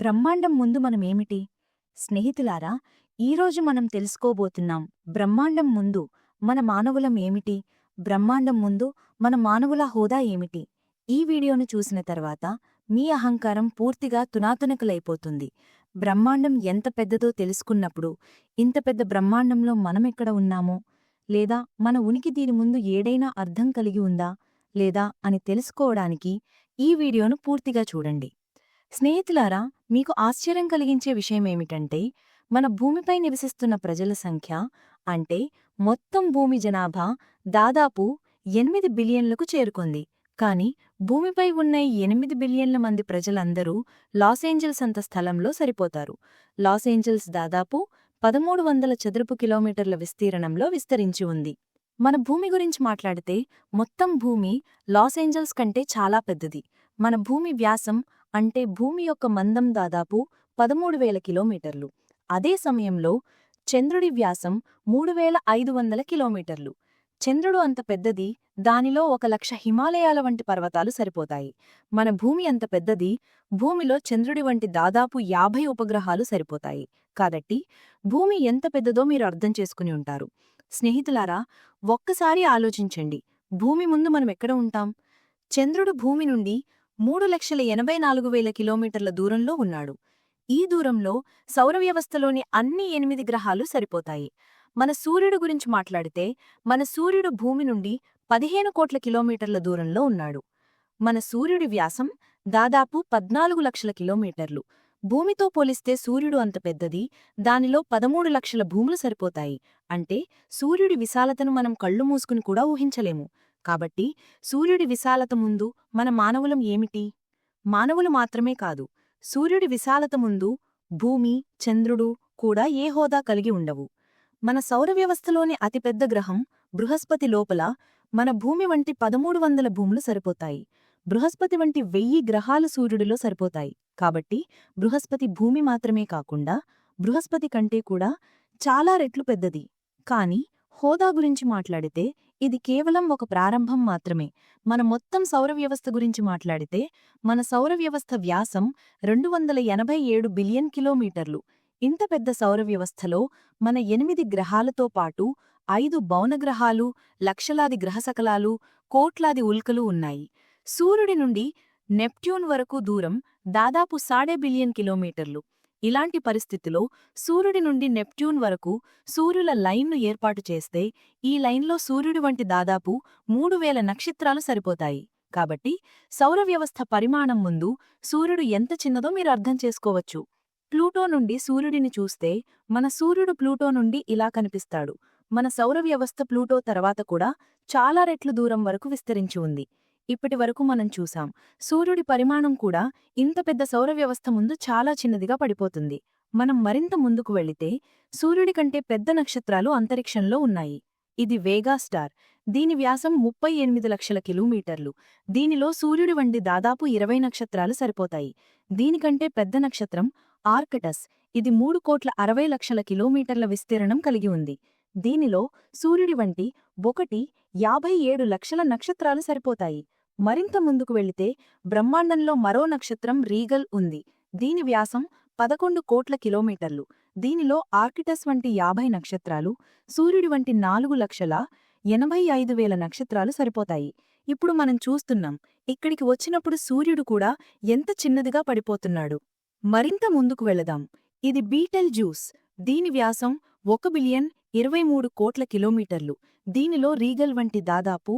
బ్రహ్మాండం ముందు మనమేమిటి స్నేహితులారా ఈరోజు మనం తెలుసుకోబోతున్నాం బ్రహ్మాండం ముందు మన మానవులం ఏమిటి? బ్రహ్మాండం ముందు మన మానవుల హోదా ఏమిటి? ఈ వీడియోను చూసిన తర్వాత మీ అహంకారం పూర్తిగా తునాతునకలైపోతుంది. బ్రహ్మాండం ఎంత పెద్దదో తెలుసుకున్నప్పుడు ఇంత పెద్ద బ్రహ్మాండంలో మనమెక్కడ ఉన్నామో? లేదా మన ఉనికి దీని ముందు ఏడైనా అర్థం కలిగి ఉందా? లేదా? అని తెలుసుకోవడానికి ఈ వీడియోను పూర్తిగా చూడండి. స్నేహితులారా మీకు ఆశ్చర్యం కలిగించే విషయమేమిటంటే మన భూమిపై నివసిస్తున్న ప్రజల సంఖ్య అంటే మొత్తం భూమి జనాభా దాదాపు ఎనిమిది బిలియన్లకు చేరుకుంది. కాని భూమిపై ఉన్న ఎనిమిది బిలియన్ల మంది ప్రజలందరూ లాసేంజల్స్ అంత స్థలంలో సరిపోతారు. లాసేంజల్స్ దాదాపు పదమూడు వందల చదరపు కిలోమీటర్ల విస్తీర్ణంలో విస్తరించి ఉంది. మన భూమి గురించి మాట్లాడితే మొత్తం భూమి లాసేంజల్స్ కంటే చాలా పెద్దది. మన భూమి వ్యాసం అంటే భూమి యొక్క మందం దాదాపు పదమూడు వేల కిలోమీటర్లు. అదే సమయంలో చంద్రుడి వ్యాసం మూడు వేల ఐదు వందల కిలోమీటర్లు. చంద్రుడు అంత పెద్దది దానిలో ఒక లక్ష హిమాలయాల వంటి పర్వతాలు సరిపోతాయి. మన భూమి అంత పెద్దది భూమిలో చంద్రుడి వంటి దాదాపు యాభై ఉపగ్రహాలు సరిపోతాయి. కాబట్టి భూమి ఎంత పెద్దదో మీరు అర్థం చేసుకుని ఉంటారు. స్నేహితులారా ఒక్కసారి ఆలోచించండి. భూమి ముందు మనం ఎక్కడ ఉంటాం? చంద్రుడు భూమి నుండి మూడు లక్షల ఎనభై నాలుగు వేల కిలోమీటర్ల దూరంలో ఉన్నాడు. ఈ దూరంలో సౌరవ్యవస్థలోని అన్ని ఎనిమిది గ్రహాలు సరిపోతాయి. మన సూర్యుడు గురించి మాట్లాడితే మన సూర్యుడు భూమి నుండి పదిహేను కోట్ల కిలోమీటర్ల దూరంలో ఉన్నాడు. మన సూర్యుడి వ్యాసం దాదాపు పద్నాలుగు లక్షల కిలోమీటర్లు. భూమితో పోలిస్తే సూర్యుడు అంత పెద్దది దానిలో పదమూడు లక్షల భూములు సరిపోతాయి. అంటే సూర్యుడి విశాలతను మనం కళ్ళు మూసుకుని కూడా ఊహించలేము. కాబట్టి సూర్యుడి విశాలత ముందు మన మానవులం ఏమిటి? మానవులు మాత్రమే కాదు సూర్యుడి విశాలత ముందు భూమి చంద్రుడు కూడా ఏ హోదా కలిగి ఉండవు. మన సౌరవ్యవస్థలోని అతిపెద్ద గ్రహం బృహస్పతి లోపల మన భూమి వంటి పదమూడు వందల భూములు సరిపోతాయి. బృహస్పతి వంటి వెయ్యి గ్రహాలు సూర్యుడిలో సరిపోతాయి. కాబట్టి బృహస్పతి భూమి మాత్రమే కాకుండా బృహస్పతి కంటే కూడా చాలా రెట్లు పెద్దది. కాని హోదా గురించి మాట్లాడితే ఇది కేవలం ఒక ప్రారంభం మాత్రమే. మన మొత్తం సౌరవ్యవస్థ గురించి మాట్లాడితే మన సౌరవ్యవస్థ వ్యాసం రెండు వందల ఎనభై ఏడు బిలియన్ కిలోమీటర్లు. ఇంత పెద్ద సౌరవ్యవస్థలో మన ఎనిమిది గ్రహాలతో పాటు ఐదు భౌనగ్రహాలు లక్షలాది గ్రహసకలాలు కోట్లాది ఉల్కలు ఉన్నాయి. సూర్యుడి నుండి నెప్ట్యూన్ వరకు దూరం దాదాపు సాడే బిలియన్ కిలోమీటర్లు. ఇలాంటి పరిస్థితిలో సూర్యుడి నుండి నెప్ట్యూన్ వరకు సూర్యుల లైన్ను ఏర్పాటు చేస్తే ఈ లైన్లో సూర్యుడి వంటి దాదాపు మూడు వేల నక్షత్రాలు సరిపోతాయి. కాబట్టి సౌరవ్యవస్థ పరిమాణం ముందు సూర్యుడు ఎంత చిన్నదో మీరు అర్థం చేసుకోవచ్చు. ప్లూటో నుండి సూర్యుడిని చూస్తే మన సూర్యుడు ప్లూటో నుండి ఇలా కనిపిస్తాడు. మన సౌర వ్యవస్థ ప్లూటో తర్వాత కూడా చాలా రెట్లు దూరం వరకు విస్తరించి ఉంది. ఇప్పటి వరకు మనం చూసాం. సూర్యుడి పరిమాణం కూడా ఇంత పెద్ద సౌర వ్యవస్థ ముందు చాలా చిన్నదిగా పడిపోతుంది. మనం మరింత ముందుకు వెళితే సూర్యుడి కంటే పెద్ద నక్షత్రాలు అంతరిక్షంలో ఉన్నాయి. ఇది వేగా స్టార్. దీని వ్యాసం ముప్పై ఎనిమిది లక్షల కిలోమీటర్లు. దీనిలో సూర్యుడి వంటి దాదాపు ఇరవై నక్షత్రాలు సరిపోతాయి. దీనికంటే పెద్ద నక్షత్రం ఆర్కటస్. ఇది మూడు కోట్ల అరవై లక్షల కిలోమీటర్ల విస్తీర్ణం కలిగి ఉంది. దీనిలో సూర్యుడి వంటి ఒకటి యాభై ఏడు లక్షల నక్షత్రాలు సరిపోతాయి. మరింత ముందుకు వెళితే బ్రహ్మాండంలో మరో నక్షత్రం రీగల్ ఉంది. దీని వ్యాసం పదకొండు కోట్ల కిలోమీటర్లు. దీనిలో ఆర్కిటస్ వంటి యాభై నక్షత్రాలు సూర్యుడి వంటి నాలుగు లక్షల ఎనభై ఐదు వేల నక్షత్రాలు సరిపోతాయి. ఇప్పుడు మనం చూస్తున్నాం ఇక్కడికి వచ్చినప్పుడు సూర్యుడు కూడా ఎంత చిన్నదిగా పడిపోతున్నాడు. మరింత ముందుకు వెళదాం. ఇది బీటెల్ జ్యూస్. దీని వ్యాసం ఒక బిలియన్ ఇరవై మూడు కోట్ల కిలోమీటర్లు. దీనిలో రీగల్ వంటి దాదాపు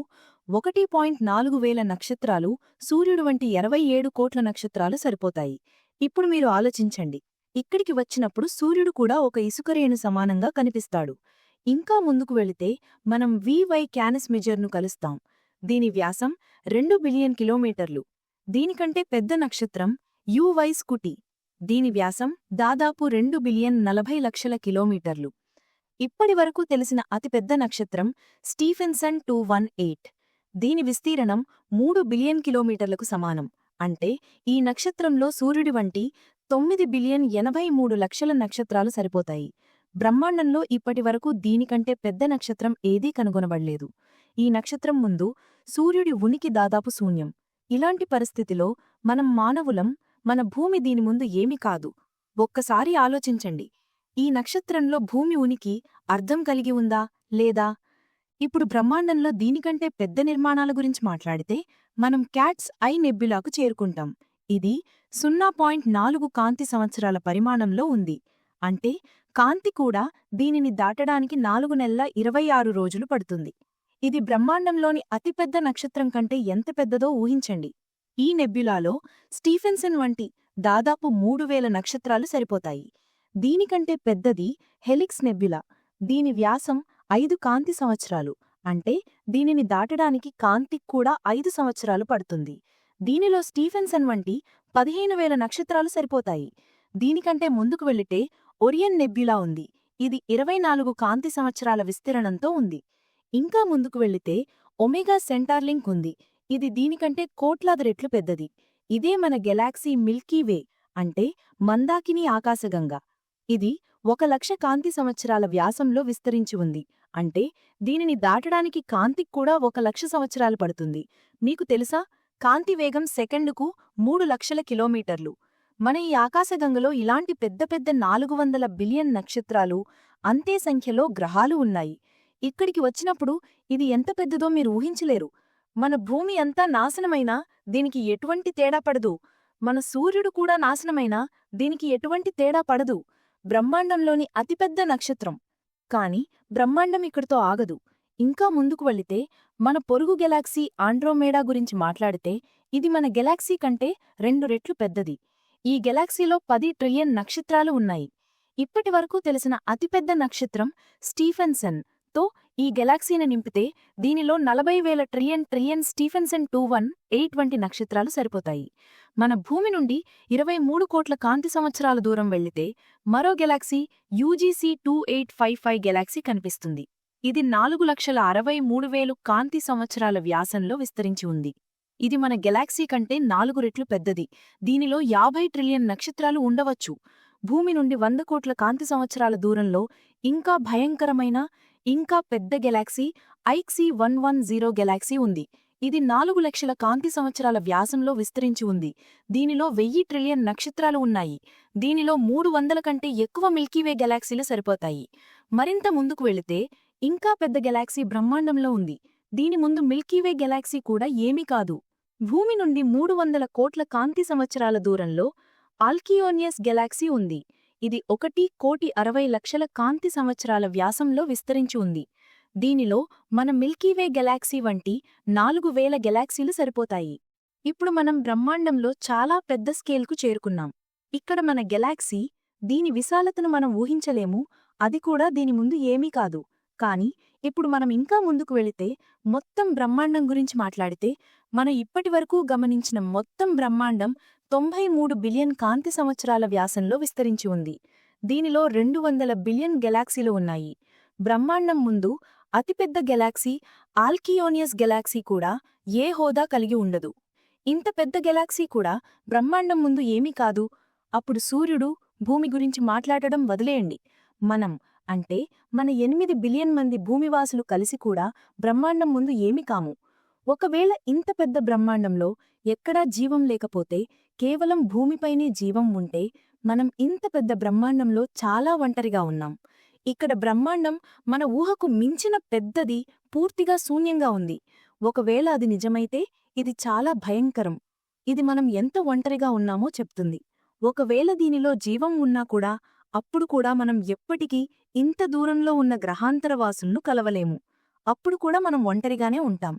ఒకటి పాయింట్ నాలుగు వేల నక్షత్రాలు సూర్యుడు వంటి ఇరవై ఏడు కోట్ల నక్షత్రాలు సరిపోతాయి. ఇప్పుడు మీరు ఆలోచించండి. ఇక్కడికి వచ్చినప్పుడు సూర్యుడు కూడా ఒక ఇసుకరేణు సమానంగా కనిపిస్తాడు. ఇంకా ముందుకు వెళితే మనం వివై క్యానస్ మెజర్ను కలుస్తాం. దీని వ్యాసం రెండు బిలియన్ కిలోమీటర్లు. దీనికంటే పెద్ద నక్షత్రం యువై స్కుటి. దీని వ్యాసం దాదాపు రెండు బిలియన్ నలభై లక్షల కిలోమీటర్లు. ఇప్పటివరకు తెలిసిన అతిపెద్ద నక్షత్రం స్టీఫెన్సన్ టూ వన్ ఎయిట్. దీని విస్తీర్ణం మూడు బిలియన్ కిలోమీటర్లకు సమానం. అంటే ఈ నక్షత్రంలో సూర్యుడి వంటి తొమ్మిది బిలియన్ ఎనభై మూడు లక్షల నక్షత్రాలు సరిపోతాయి. బ్రహ్మాండంలో ఇప్పటివరకు దీనికంటే పెద్ద నక్షత్రం ఏదీ కనుగొనబడలేదు. ఈ నక్షత్రం ముందు సూర్యుడి ఉనికి దాదాపు శూన్యం. ఇలాంటి పరిస్థితిలో మనం మానవులం మన భూమి దీని ముందు ఏమీ కాదు. ఒక్కసారి ఆలోచించండి. ఈ నక్షత్రంలో భూమి ఉనికి అర్థం కలిగి ఉందా? లేదా? ఇప్పుడు బ్రహ్మాండంలో దీనికంటే పెద్ద నిర్మాణాల గురించి మాట్లాడితే మనం క్యాట్స్ ఐ నెబ్యులాకు చేరుకుంటాం. ఇది సున్నా పాయింట్ నాలుగు కాంతి సంవత్సరాల పరిమాణంలో ఉంది. అంటే కాంతి కూడా దీనిని దాటడానికి నాలుగు నెలల ఇరవై ఆరు రోజులు పడుతుంది. ఇది బ్రహ్మాండంలోని అతిపెద్ద నక్షత్రం కంటే ఎంత పెద్దదో ఊహించండి. ఈ నెబ్యులాలో స్టీఫెన్సన్ వంటి దాదాపు మూడు వేల నక్షత్రాలు సరిపోతాయి. దీనికంటే పెద్దది హెలిక్స్ నెబ్యులా. దీని వ్యాసం ఐదు కాంతి సంవత్సరాలు. అంటే దీనిని దాటడానికి కాంతికి కూడా ఐదు సంవత్సరాలు పడుతుంది. దీనిలో స్టీఫెన్సన్ వంటి పదిహేను వేల నక్షత్రాలు సరిపోతాయి. దీనికంటే ముందుకు వెళితే ఒరియన్ నెబ్యులా ఉంది. ఇది ఇరవై నాలుగు కాంతి సంవత్సరాల విస్తీర్ణంతో ఉంది. ఇంకా ముందుకు వెళితే ఒమేగా సెంటార్లింక్ ఉంది. ఇది దీనికంటే కోట్లాది రెట్లు పెద్దది. ఇదే మన గెలాక్సీ మిల్కీవే అంటే మందాకిని ఆకాశగంగ. ఇది ఒక లక్ష కాంతి సంవత్సరాల వ్యాసంలో విస్తరించి ఉంది. అంటే దీనిని దాటడానికి కాంతికి కూడా ఒక లక్ష సంవత్సరాలు పడుతుంది. మీకు తెలుసా? కాంతి వేగం సెకండుకు మూడు లక్షల కిలోమీటర్లు. మన ఈ ఆకాశగంగలో ఇలాంటి పెద్ద పెద్ద నాలుగు వందల బిలియన్ నక్షత్రాలు అంతే సంఖ్యలో గ్రహాలు ఉన్నాయి. ఇక్కడికి వచ్చినప్పుడు ఇది ఎంత పెద్దదో మీరు ఊహించలేరు. మన భూమి అంతా నాశనమైనా దీనికి ఎటువంటి తేడా పడదు. మన సూర్యుడు కూడా నాశనమైనా దీనికి ఎటువంటి తేడా పడదు. బ్రహ్మాండంలోని అతిపెద్ద నక్షత్రం. కాని బ్రహ్మాండం ఇక్కడితో ఆగదు. ఇంకా ముందుకు వెళితే మన పొరుగు గెలాక్సీ ఆండ్రోమేడా గురించి మాట్లాడితే ఇది మన గెలాక్సీ కంటే రెండు రెట్లు పెద్దది. ఈ గెలాక్సీలో పది ట్రిలియన్ నక్షత్రాలు ఉన్నాయి. ఇప్పటివరకు తెలిసిన అతిపెద్ద నక్షత్రం స్టీఫెన్సన్తో ఈ గెలాక్సీని నింపితే దీనిలో నలభై వేల trillion trillion Stephenson two one eight వంటి నక్షత్రాలు సరిపోతాయి. మన భూమి నుండి ఇరవై మూడు కోట్ల కాంతి సంవత్సరాల దూరం వెళ్ళితే మరో galaxy UGC two eight five five galaxy కనిపిస్తుంది. ఇది నాలుగు లక్షల అరవై మూడు వేలు కాంతి సంవత్సరాల వ్యాసంలో విస్తరించి ఉంది. ఇది మన గెలాక్సీ కంటే నాలుగు రెట్లు పెద్దది. దీనిలో యాభై ట్రిలియన్ నక్షత్రాలు ఉండవచ్చు. భూమి నుండి వంద కోట్ల కాంతి సంవత్సరాల దూరంలో ఇంకా భయంకరమైన ఇంకా పెద్ద galaxy IC one one zero galaxy ఉంది. ఇది నాలుగు లక్షల కాంతి సంవత్సరాల వ్యాసంలో విస్తరించి ఉంది. దీనిలో వెయ్యి ట్రిలియన్ నక్షత్రాలు ఉన్నాయి. దీనిలో మూడు వందల కంటే ఎక్కువ మిల్కీవే గెలాక్సీలు సరిపోతాయి. మరింత ముందుకు వెళితే ఇంకా పెద్ద గెలాక్సీ బ్రహ్మాండంలో ఉంది. దీని ముందు మిల్కీవే గెలాక్సీ కూడా ఏమీ కాదు. భూమి నుండి మూడు వందల కోట్ల కాంతి సంవత్సరాల దూరంలో ఆల్కియోనియస్ గెలాక్సీ ఉంది. ఇది ఒకటి కోటి అరవై లక్షల కాంతి సంవత్సరాల వ్యాసంలో విస్తరించి ఉంది. దీనిలో మన మిల్కీవే గెలాక్సీ వంటి నాలుగు వేల గెలాక్సీలు సరిపోతాయి. ఇప్పుడు మనం బ్రహ్మాండంలో చాలా పెద్ద స్కేల్కు చేరుకున్నాం. ఇక్కడ మన గెలాక్సీ దీని విశాలతను మనం ఊహించలేము అది కూడా దీని ముందు ఏమీ కాదు. కాని ఇప్పుడు మనం ఇంకా ముందుకు వెళితే మొత్తం బ్రహ్మాండం గురించి మాట్లాడితే మనం ఇప్పటివరకు గమనించిన మొత్తం బ్రహ్మాండం తొంభై మూడు బిలియన్ కాంతి సంవత్సరాల వ్యాసంలో విస్తరించి ఉంది. దీనిలో రెండు వందల బిలియన్ గెలాక్సీలు ఉన్నాయి. బ్రహ్మాండం ముందు అతిపెద్ద గెలాక్సీ ఆల్కియోనియస్ గెలాక్సీ కూడా ఏ హోదా కలిగి ఉండదు. ఇంత పెద్ద గెలాక్సీ కూడా బ్రహ్మాండం ముందు ఏమీ కాదు. అప్పుడు సూర్యుడు భూమి గురించి మాట్లాడడం వదిలేయండి. మనం అంటే మన ఎనిమిది బిలియన్ మంది భూమివాసులు కలిసి కూడా బ్రహ్మాండం ముందు ఏమీ కాము. ఒకవేళ ఇంత పెద్ద బ్రహ్మాండంలో ఎక్కడా జీవం లేకపోతే కేవలం భూమిపైనే జీవం ఉంటే మనం ఇంత పెద్ద బ్రహ్మాండంలో చాలా ఒంటరిగా ఉన్నాం. ఇక్కడ బ్రహ్మాండం మన ఊహకు మించిన పెద్దది పూర్తిగా శూన్యంగా ఉంది. ఒకవేళ అది నిజమైతే ఇది చాలా భయంకరం. ఇది మనం ఎంత ఒంటరిగా ఉన్నామో చెప్తుంది. ఒకవేళ దీనిలో జీవం ఉన్నా కూడా అప్పుడు కూడా మనం ఎప్పటికీ ఇంత దూరంలో ఉన్న గ్రహాంతరవాసులను కలవలేము. అప్పుడు కూడా మనం ఒంటరిగానే ఉంటాం.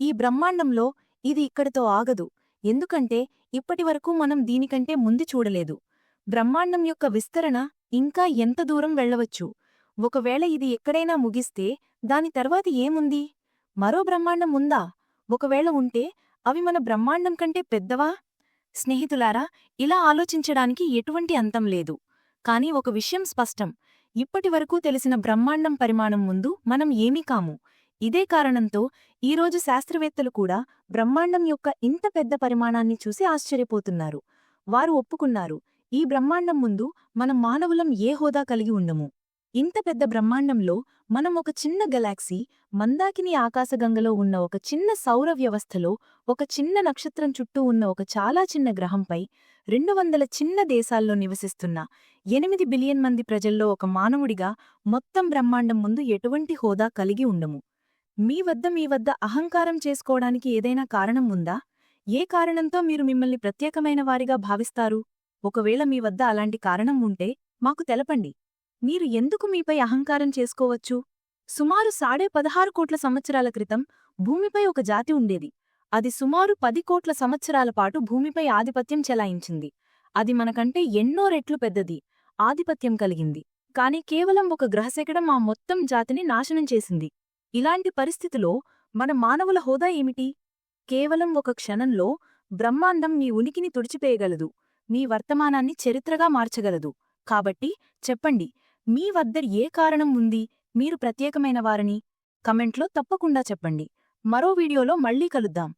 ఈ బ్రహ్మాండంలో ఇది ఇక్కడితో ఆగదు. ఎందుకంటే ఇప్పటివరకు మనం దీనికంటే ముందు చూడలేదు. బ్రహ్మాండం యొక్క విస్తరణ ఇంకా ఎంత దూరం వెళ్ళవచ్చు? ఒకవేళ ఇది ఎక్కడైనా ముగిస్తే దాని తర్వాతి ఏముంది? మరో బ్రహ్మాండం ఉందా? ఒకవేళ ఉంటే అవి మన బ్రహ్మాండం కంటే పెద్దవా? స్నేహితులారా ఇలా ఆలోచించడానికి ఎటువంటి అంతం లేదు. కాని ఒక విషయం స్పష్టం. ఇప్పటివరకు తెలిసిన బ్రహ్మాండం పరిమాణం ముందు మనం ఏమీ కాము. ఇదే కారణంతో ఈరోజు శాస్త్రవేత్తలు కూడా బ్రహ్మాండం యొక్క ఇంత పెద్ద పరిమాణాన్ని చూసి ఆశ్చర్యపోతున్నారు. వారు ఒప్పుకున్నారు ఈ బ్రహ్మాండం ముందు మనం మానవులం ఏ హోదా కలిగి ఉండము. ఇంత పెద్ద బ్రహ్మాండంలో మనం ఒక చిన్న గెలాక్సీ మందాకిని ఆకాశగంగలో ఉన్న ఒక చిన్న సౌర వ్యవస్థలో ఒక చిన్న నక్షత్రం చుట్టూ ఉన్న ఒక చాలా చిన్న గ్రహంపై రెండు వందల చిన్న దేశాల్లో నివసిస్తున్న ఎనిమిది బిలియన్ మంది ప్రజల్లో ఒక మానవుడిగా మొత్తం బ్రహ్మాండం ముందు ఎటువంటి హోదా కలిగి ఉండము. మీ వద్ద మీ వద్ద అహంకారం చేసుకోవడానికి ఏదైనా కారణం ఉందా? ఏ కారణంతో మీరు మిమ్మల్ని ప్రత్యేకమైన వారిగా భావిస్తారు? ఒకవేళ మీ వద్ద అలాంటి కారణం ఉంటే మాకు తెలపండి. మీరు ఎందుకు మీపై అహంకారం చేసుకోవచ్చు? సుమారు సాడే పదహారు కోట్ల సంవత్సరాల క్రితం భూమిపై ఒక జాతి ఉండేది. అది సుమారు పది కోట్ల సంవత్సరాల పాటు భూమిపై ఆధిపత్యం చెలాయించింది. అది మనకంటే ఎన్నో రెట్లు పెద్దది ఆధిపత్యం కలిగింది. కాని కేవలం ఒక గ్రహశకడం ఆ మొత్తం జాతిని నాశనం చేసింది. ఇలాంటి పరిస్థితిలో మన మానవుల హోదా ఏమిటి? కేవలం ఒక క్షణంలో బ్రహ్మాండం మీ ఉనికిని తుడిచిపేయగలదు మీ వర్తమానాన్ని చరిత్రగా మార్చగలదు. కాబట్టి చెప్పండి మీ వద్ద ఏ కారణం ఉంది? మీరు ప్రత్యేకమైన వారని కమెంట్లో తప్పకుండా చెప్పండి. మరో వీడియోలో మళ్ళీ కలుద్దాం.